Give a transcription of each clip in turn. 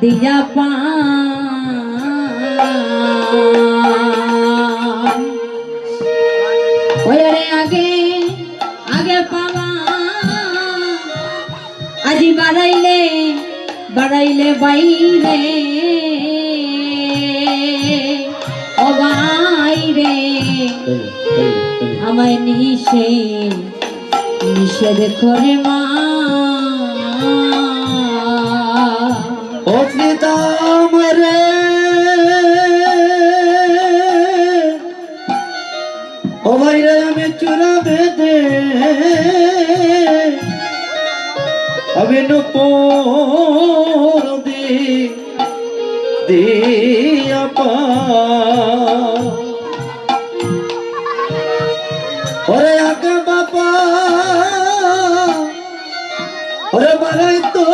দিয়া পা আগে আগে পাওয়া। আজি বাড়াইলে বাড়াইলে বাইরে। ও বাইরে। আমায় নিষে নিষেধ করে মা। চূড়া বেঁধে আমি নুপুর দি দিয়া পা ওরে আগে বাবা ওরে বাড়াই তো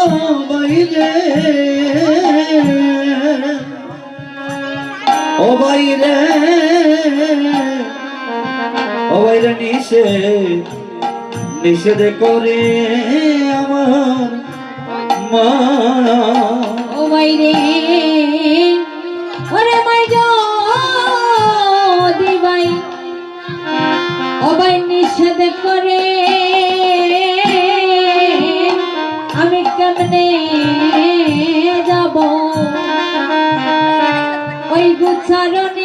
বাইরে। বাইরে নিষেধ করে আমার মা। ও বাইরে ওরে মাই দি ভাই ও ভাই নিষেধ করে আমি কেমনে যাব? ওই গুচ্ছারণে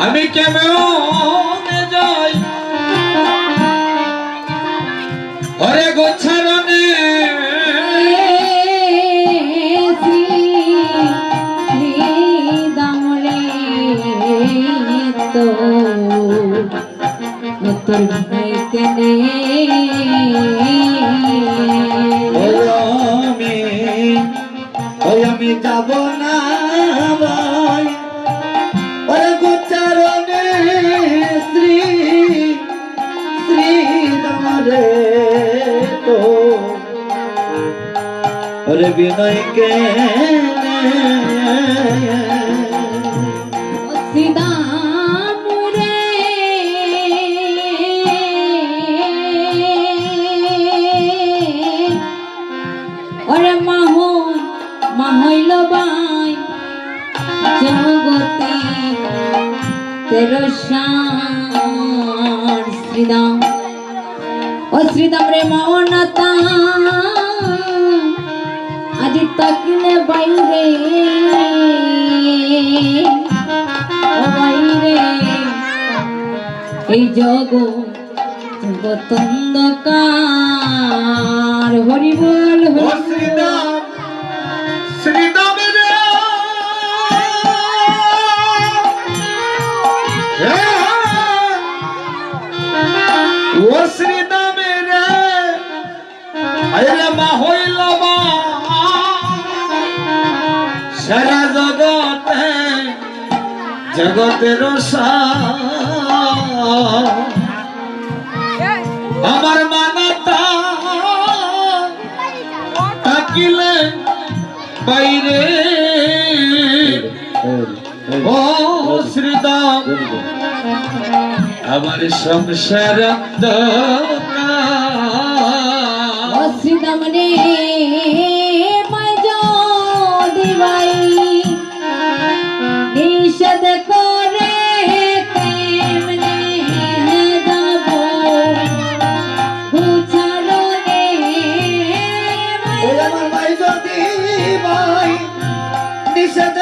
আমি কেমন যাই? ওরে গোছারণে তোর ভাই কেনে আমি যাব ওরে বিনয় কে সার শ্রীদাম ও শ্রীদাম রে মাওনাতা তাকিলে বাইরে। বাইরে। এই জগ জগতন্দকার হরি বল ও হরি শ্রীদাম রে মা হইল মা। সারা জগতে জগতের আমার মানাতা তাকিলে বাইরে। ও শ্রীদাম আমার সংসার শ্রীদাম রে। আমায় যদি ভাই নিষেধ